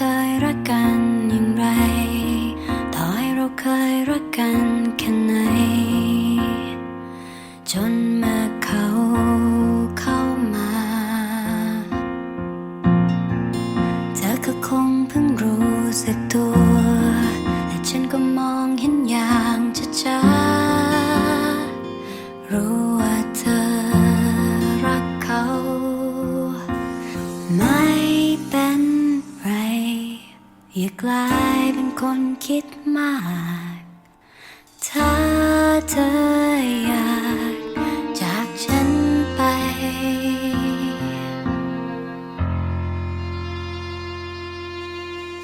เคยรักกันอย่างไร ต่อให้เราเคยรักกันแค่ไหน จนมาเขาเข้ามา เธอก็คงเพิ่งรู้สึกตัวและฉันก็มองเห็นอย่างชัดๆรู้ กลายเป็นคนคิดมาก ถ้าเธออยากจากฉันไป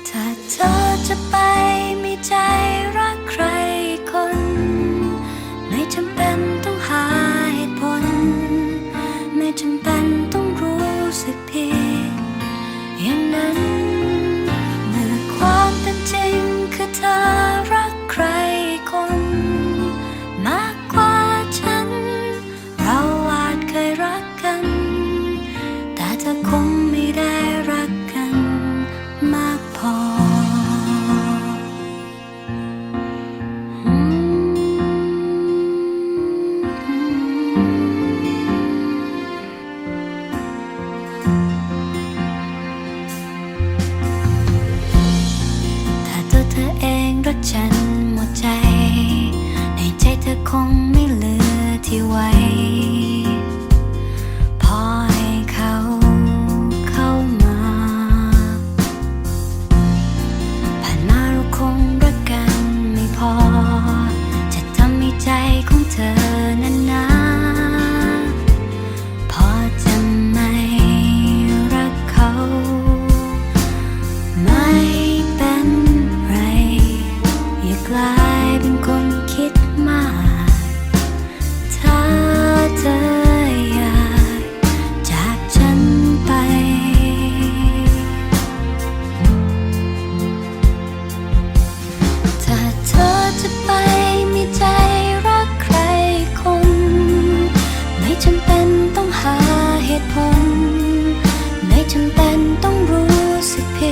ถ้าเธอจะไปมีใจ เป็นต้องรู้สึกผิด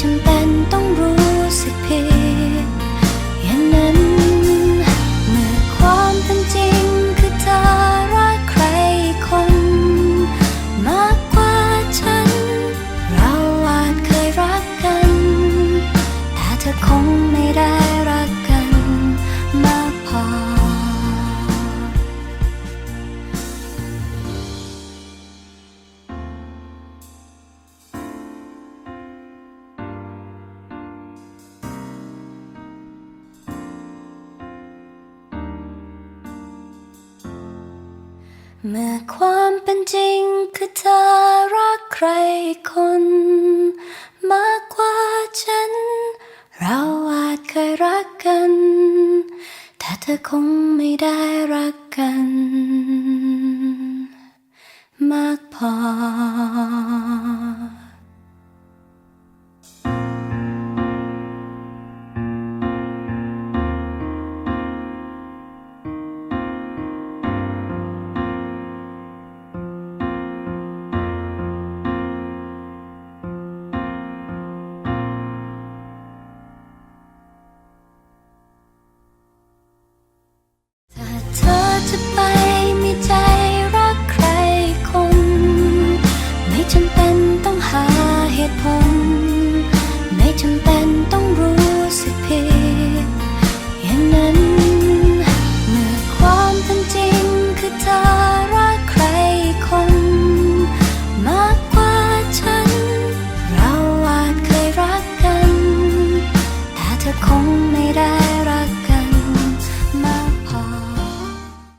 成败。 เมื่อความเป็นจริงคือเธอรักใครคน มากกว่าฉัน เราอาจเคยรักกัน แต่เธอคงไม่ได้รักกัน มากพอ